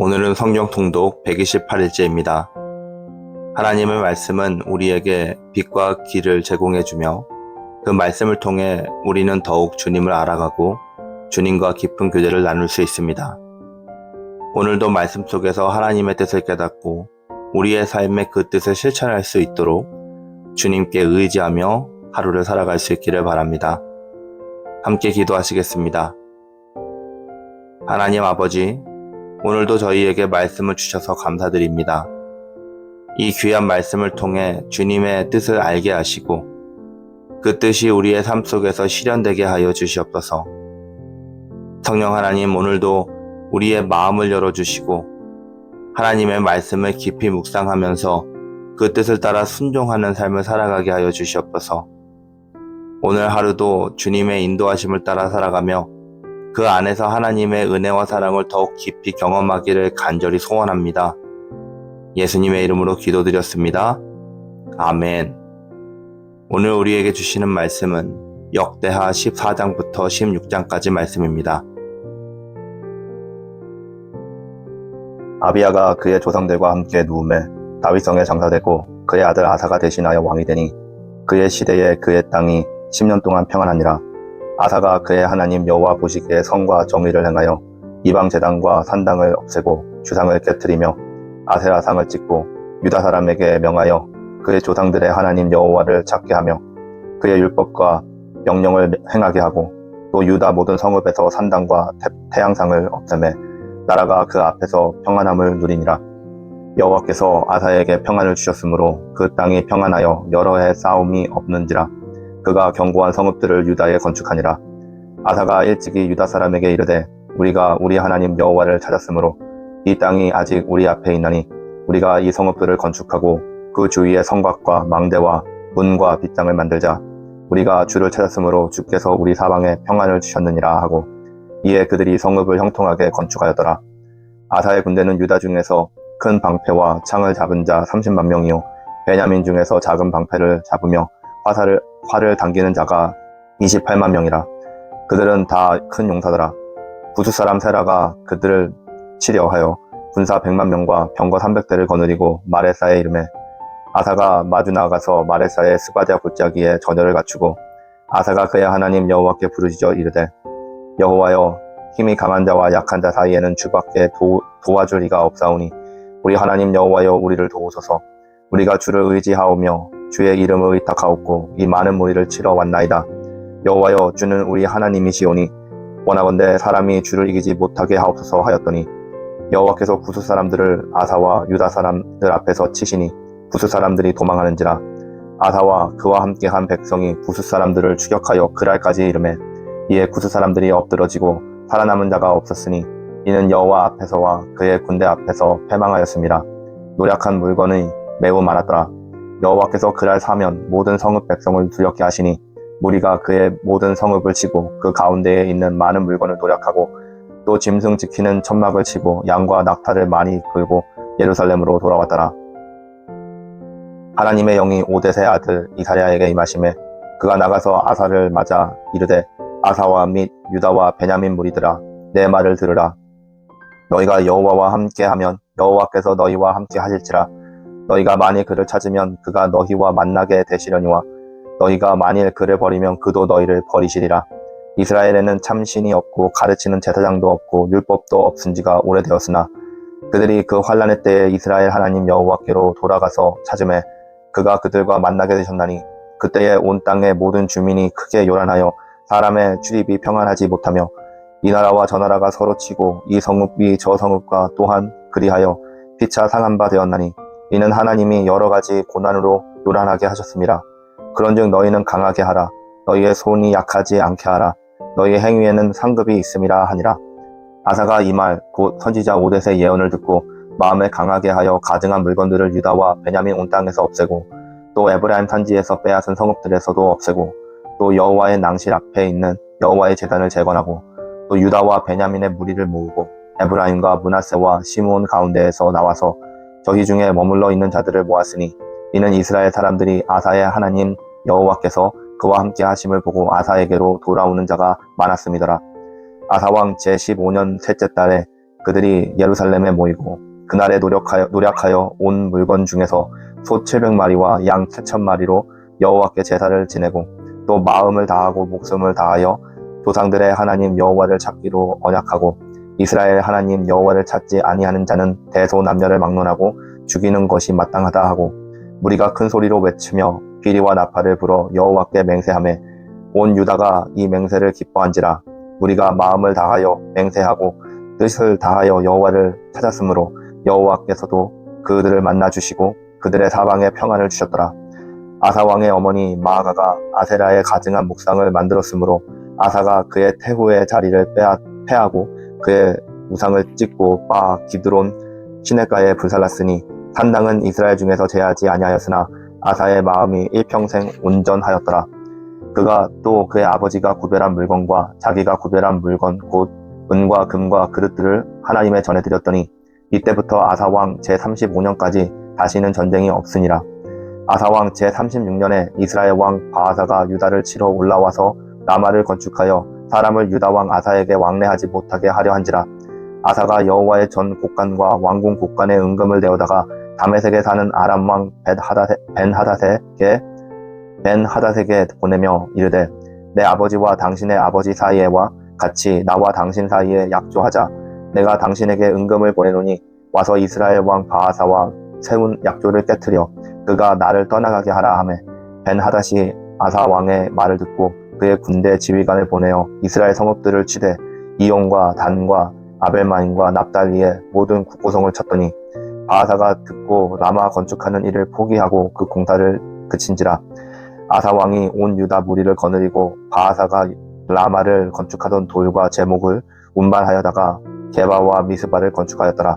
오늘은 성경 통독 128일째입니다. 하나님의 말씀은 우리에게 빛과 길을 제공해 주며 그 말씀을 통해 우리는 더욱 주님을 알아가고 주님과 깊은 교제를 나눌 수 있습니다. 오늘도 말씀 속에서 하나님의 뜻을 깨닫고 우리의 삶에 그 뜻을 실천할 수 있도록 주님께 의지하며 하루를 살아갈 수 있기를 바랍니다. 함께 기도하시겠습니다. 하나님 아버지, 오늘도 저희에게 말씀을 주셔서 감사드립니다. 이 귀한 말씀을 통해 주님의 뜻을 알게 하시고 그 뜻이 우리의 삶 속에서 실현되게 하여 주시옵소서. 성령 하나님 오늘도 우리의 마음을 열어주시고 하나님의 말씀을 깊이 묵상하면서 그 뜻을 따라 순종하는 삶을 살아가게 하여 주시옵소서. 오늘 하루도 주님의 인도하심을 따라 살아가며 그 안에서 하나님의 은혜와 사랑을 더욱 깊이 경험하기를 간절히 소원합니다. 예수님의 이름으로 기도드렸습니다. 아멘. 오늘 우리에게 주시는 말씀은 역대하 14장부터 16장까지 말씀입니다. 아비야가 그의 조상들과 함께 누움에 다윗성에 장사되고 그의 아들 아사가 대신하여 왕이 되니 그의 시대에 그의 땅이 10년 동안 평안하니라. 아사가 그의 하나님 여호와 보시기에 성과 정의를 행하여 이방 제단과 산당을 없애고 주상을 깨뜨리며 아세라 상을 찍고 유다 사람에게 명하여 그의 조상들의 하나님 여호와를 찾게 하며 그의 율법과 명령을 행하게 하고 또 유다 모든 성읍에서 산당과 태, 태양상을 없애매 나라가 그 앞에서 평안함을 누리니라. 여호와께서 아사에게 평안을 주셨으므로 그 땅이 평안하여 여러 해 싸움이 없는지라. 그가 견고한 성읍들을 유다에 건축하니라. 아사가 일찍이 유다 사람에게 이르되 우리가 우리 하나님 여호와를 찾았으므로 이 땅이 아직 우리 앞에 있나니 우리가 이 성읍들을 건축하고 그 주위에 성곽과 망대와 문과 빗장을 만들자. 우리가 주를 찾았으므로 주께서 우리 사방에 평안을 주셨느니라 하고 이에 그들이 성읍을 형통하게 건축하였더라. 아사의 군대는 유다 중에서 큰 방패와 창을 잡은 자 30만 명이요 베냐민 중에서 작은 방패를 잡으며 화살을 활을 당기는 자가 28만 명이라. 그들은 다 큰 용사더라. 부수 사람 세라가 그들을 치려하여 군사 100만 명과 병거 300대를 거느리고 마레사에 이름에 아사가 마주 나가서 마레사의 스바디아 골짜기에 전열을 갖추고 아사가 그의 하나님 여호와께 부르짖어 이르되 여호와여 힘이 강한 자와 약한 자 사이에는 주밖에 도, 도와줄 이가 없사오니 우리 하나님 여호와여 우리를 도우소서 우리가 주를 의지하오며 주의 이름을 의탁하옵고 이 많은 무리를 치러 왔나이다 여호와여 주는 우리 하나님이시오니 원하건대 사람이 주를 이기지 못하게 하옵소서 하였더니 여호와께서 구수 사람들을 아사와 유다 사람들 앞에서 치시니 구수 사람들이 도망하는지라 아사와 그와 함께한 백성이 구수 사람들을 추격하여 그랄까지 이름에 이에 구수 사람들이 엎드러지고 살아남은 자가 없었으니 이는 여호와 앞에서와 그의 군대 앞에서 패망하였습니다. 노력한 물건이 매우 많았더라. 여호와께서 그날 사면 모든 성읍 백성을 두렵게 하시니 무리가 그의 모든 성읍을 치고 그 가운데에 있는 많은 물건을 노력하고 또 짐승 지키는 천막을 치고 양과 낙타를 많이 끌고 예루살렘으로 돌아왔더라. 하나님의 영이 오데세 아들 이사랴에게 임하심에 그가 나가서 아사를 맞아 이르되 아사와 및 유다와 베냐민 무리들아 내 말을 들으라 너희가 여호와와 함께하면 여호와께서 너희와 함께 하실지라 너희가 만일 그를 찾으면 그가 너희와 만나게 되시려니와 너희가 만일 그를 버리면 그도 너희를 버리시리라. 이스라엘에는 참 신이 없고 가르치는 제사장도 없고 율법도 없은 지가 오래되었으나 그들이 그 환란의 때에 이스라엘 하나님 여호와께로 돌아가서 찾음에 그가 그들과 만나게 되셨나니 그때에 온 땅의 모든 주민이 크게 요란하여 사람의 출입이 평안하지 못하며 이 나라와 저 나라가 서로 치고 이 성읍이 저 성읍과 또한 그리하여 피차 상한 바 되었나니 이는 하나님이 여러 가지 고난으로 요란하게 하셨습니다. 그런즉 너희는 강하게 하라. 너희의 손이 약하지 않게 하라. 너희의 행위에는 상급이 있음이라 하니라. 아사가 이 말 곧 선지자 오데스의 예언을 듣고 마음에 강하게 하여 가증한 물건들을 유다와 베냐민 온 땅에서 없애고 또 에브라임 산지에서 빼앗은 성읍들에서도 없애고 또 여호와의 낭실 앞에 있는 여호와의 제단을 재건하고 또 유다와 베냐민의 무리를 모으고 에브라임과 문하세와 시므온 가운데에서 나와서 저희 중에 머물러 있는 자들을 모았으니 이는 이스라엘 사람들이 아사의 하나님 여호와께서 그와 함께 하심을 보고 아사에게로 돌아오는 자가 많았음이더라. 아사왕 제15년 셋째 달에 그들이 예루살렘에 모이고 그날에 노력하여, 노력하여 온 물건 중에서 소 700마리와 양 7천마리로 여호와께 제사를 지내고 또 마음을 다하고 목숨을 다하여 조상들의 하나님 여호와를 찾기로 언약하고 이스라엘 하나님 여호와를 찾지 아니하는 자는 대소 남녀를 막론하고 죽이는 것이 마땅하다 하고 무리가 큰 소리로 외치며 비리와 나팔을 불어 여호와께 맹세하며 온 유다가 이 맹세를 기뻐한지라 우리가 마음을 다하여 맹세하고 뜻을 다하여 여호와를 찾았으므로 여호와께서도 그들을 만나 주시고 그들의 사방에 평안을 주셨더라. 아사 왕의 어머니 마아가가 아세라의 가증한 묵상을 만들었으므로 아사가 그의 태후의 자리를 빼앗, 패하고 그의 우상을 찢고 빠 기드론 시내가에 불살랐으니 산당은 이스라엘 중에서 제하지 아니하였으나 아사의 마음이 일평생 온전하였더라. 그가 또 그의 아버지가 구별한 물건과 자기가 구별한 물건 곧 은과 금과 그릇들을 하나님의 전에 드렸더니 이때부터 아사왕 제35년까지 다시는 전쟁이 없으니라. 아사왕 제36년에 이스라엘 왕 바하사가 유다를 치러 올라와서 라마를 건축하여 사람을 유다왕 아사에게 왕래하지 못하게 하려 한지라. 아사가 여호와의 전 곡간과 왕궁 곡간에 은금을 내어다가 다메섹에 사는 아람 왕 벤 하다색에 벤하다색에 보내며 이르되 내 아버지와 당신의 아버지 사이에와 같이 나와 당신 사이에 약조하자. 내가 당신에게 은금을 보내노니 와서 이스라엘 왕 바하사와 세운 약조를 깨뜨려 그가 나를 떠나가게 하라 하매 벤 하닷이 아사 왕의 말을 듣고 그의 군대 지휘관을 보내어 이스라엘 성읍들을 치되 이온과 단과 아벨마인과 납달리의 모든 국고성을 쳤더니 바하사가 듣고 라마 건축하는 일을 포기하고 그 공사를 그친지라 아사 왕이 온 유다 무리를 거느리고 바하사가 라마를 건축하던 돌과 제목을 운반하여다가 게바와 미스바를 건축하였더라.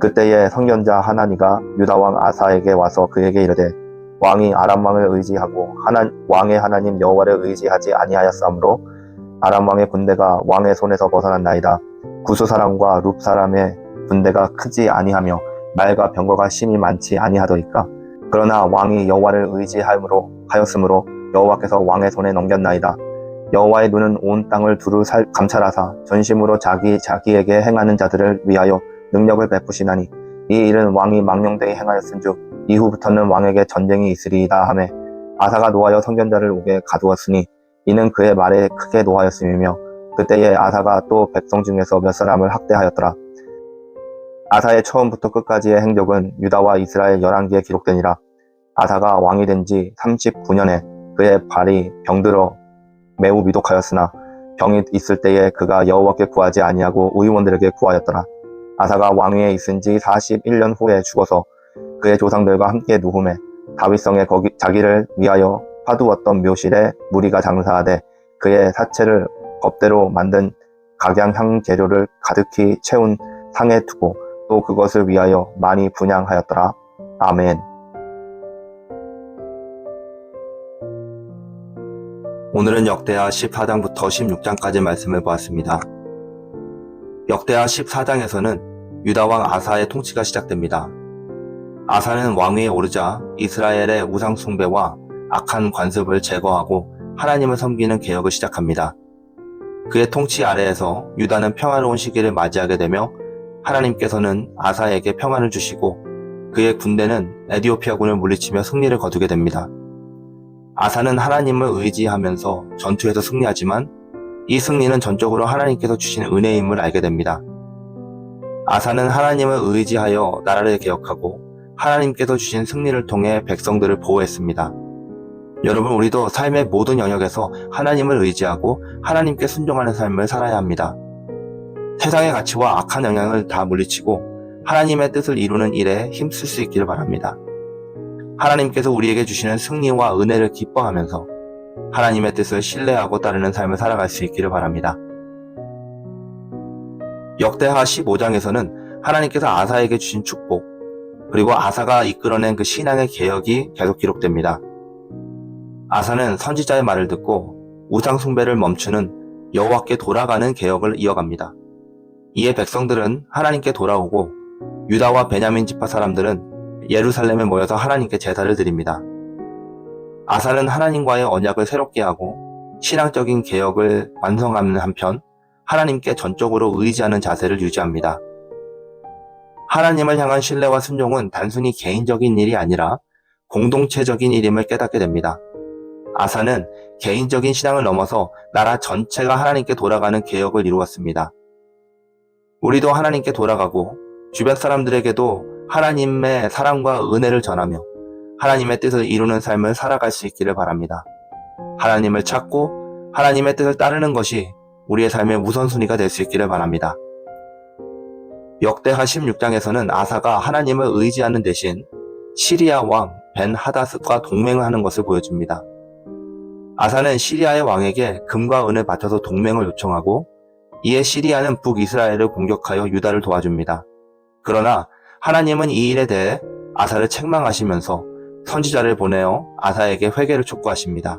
그때에 성견자 하나니가 유다 왕 아사에게 와서 그에게 이르되 왕이 아람 왕을 의지하고 하나, 왕의 하나님 여호와를 의지하지 아니하였으므로 아람 왕의 군대가 왕의 손에서 벗어났나이다. 구수 사람과 룹 사람의 군대가 크지 아니하며 말과 병거가 심히 많지 아니하더이까. 그러나 왕이 여호와를 의지함으로 하였으므로 여호와께서 왕의 손에 넘겼나이다. 여호와의 눈은 온 땅을 두루 살, 감찰하사 전심으로 자기 자기에게 행하는 자들을 위하여 능력을 베푸시나니 이 일은 왕이 망령되이 행하였은즉 이후부터는 왕에게 전쟁이 있으리이다 하매 아사가 노하여 선견자를 오게 가두었으니 이는 그의 말에 크게 노하였음이며 그때에 아사가 또 백성 중에서 몇 사람을 학대하였더라. 아사의 처음부터 끝까지의 행적은 유다와 이스라엘 열왕기에 기록되니라. 아사가 왕이 된 지 39년에 그의 발이 병들어 매우 미독하였으나 병이 있을 때에 그가 여호와께 구하지 아니하고 의원들에게 구하였더라. 아사가 왕위에 있은 지 41년 후에 죽어서 그의 조상들과 함께 누움에 다윗성에 거기 자기를 위하여 파두었던 묘실에 무리가 장사하되 그의 사체를 법대로 만든 각양향 재료를 가득히 채운 상에 두고 또 그것을 위하여 많이 분양하였더라. 아멘. 오늘은 역대하 14장부터 16장까지 말씀을 보았습니다. 역대하 14장에서는 유다왕 아사의 통치가 시작됩니다. 아사는 왕위에 오르자 이스라엘의 우상숭배와 악한 관습을 제거하고 하나님을 섬기는 개혁을 시작합니다. 그의 통치 아래에서 유다는 평화로운 시기를 맞이하게 되며 하나님께서는 아사에게 평안을 주시고 그의 군대는 에디오피아군을 물리치며 승리를 거두게 됩니다. 아사는 하나님을 의지하면서 전투에서 승리하지만 이 승리는 전적으로 하나님께서 주신 은혜임을 알게 됩니다. 아사는 하나님을 의지하여 나라를 개혁하고 하나님께서 주신 승리를 통해 백성들을 보호했습니다. 여러분, 우리도 삶의 모든 영역에서 하나님을 의지하고 하나님께 순종하는 삶을 살아야 합니다. 세상의 가치와 악한 영향을 다 물리치고 하나님의 뜻을 이루는 일에 힘쓸 수 있기를 바랍니다. 하나님께서 우리에게 주시는 승리와 은혜를 기뻐하면서 하나님의 뜻을 신뢰하고 따르는 삶을 살아갈 수 있기를 바랍니다. 역대하 15장에서는 하나님께서 아사에게 주신 축복, 그리고 아사가 이끌어낸 그 신앙의 개혁이 계속 기록됩니다. 아사는 선지자의 말을 듣고 우상 숭배를 멈추는 여호와께 돌아가는 개혁을 이어갑니다. 이에 백성들은 하나님께 돌아오고 유다와 베냐민 지파 사람들은 예루살렘에 모여서 하나님께 제사를 드립니다. 아사는 하나님과의 언약을 새롭게 하고 신앙적인 개혁을 완성하는 한편 하나님께 전적으로 의지하는 자세를 유지합니다. 하나님을 향한 신뢰와 순종은 단순히 개인적인 일이 아니라 공동체적인 일임을 깨닫게 됩니다. 아사는 개인적인 신앙을 넘어서 나라 전체가 하나님께 돌아가는 개혁을 이루었습니다. 우리도 하나님께 돌아가고 주변 사람들에게도 하나님의 사랑과 은혜를 전하며 하나님의 뜻을 이루는 삶을 살아갈 수 있기를 바랍니다. 하나님을 찾고 하나님의 뜻을 따르는 것이 우리의 삶의 우선순위가 될 수 있기를 바랍니다. 역대하 16장에서는 아사가 하나님을 의지하는 대신 시리아 왕 벤 하다스과 동맹을 하는 것을 보여줍니다. 아사는 시리아의 왕에게 금과 은을 바쳐서 동맹을 요청하고 이에 시리아는 북이스라엘을 공격하여 유다를 도와줍니다. 그러나 하나님은 이 일에 대해 아사를 책망하시면서 선지자를 보내어 아사에게 회개를 촉구하십니다.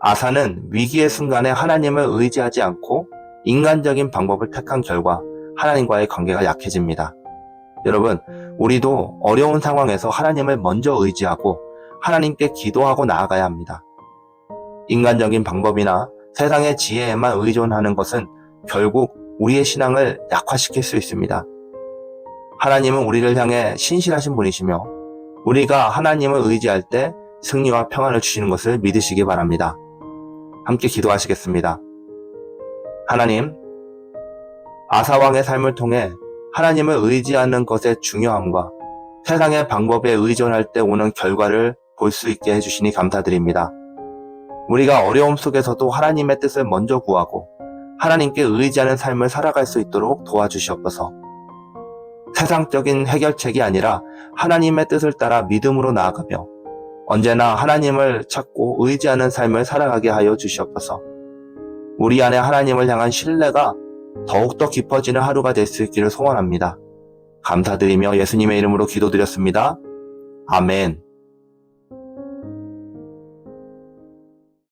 아사는 위기의 순간에 하나님을 의지하지 않고 인간적인 방법을 택한 결과 하나님과의 관계가 약해집니다. 여러분, 우리도 어려운 상황에서 하나님을 먼저 의지하고 하나님께 기도하고 나아가야 합니다. 인간적인 방법이나 세상의 지혜에만 의존하는 것은 결국 우리의 신앙을 약화시킬 수 있습니다. 하나님은 우리를 향해 신실하신 분이시며 우리가 하나님을 의지할 때 승리와 평안을 주시는 것을 믿으시기 바랍니다. 함께 기도하시겠습니다. 하나님, 아사왕의 삶을 통해 하나님을 의지하는 것의 중요함과 세상의 방법에 의존할 때 오는 결과를 볼 수 있게 해주시니 감사드립니다. 우리가 어려움 속에서도 하나님의 뜻을 먼저 구하고 하나님께 의지하는 삶을 살아갈 수 있도록 도와주시옵소서. 세상적인 해결책이 아니라 하나님의 뜻을 따라 믿음으로 나아가며 언제나 하나님을 찾고 의지하는 삶을 살아가게 하여 주시옵소서. 우리 안에 하나님을 향한 신뢰가 더욱더 깊어지는 하루가 될 수 있기를 소원합니다. 감사드리며 예수님의 이름으로 기도드렸습니다. 아멘.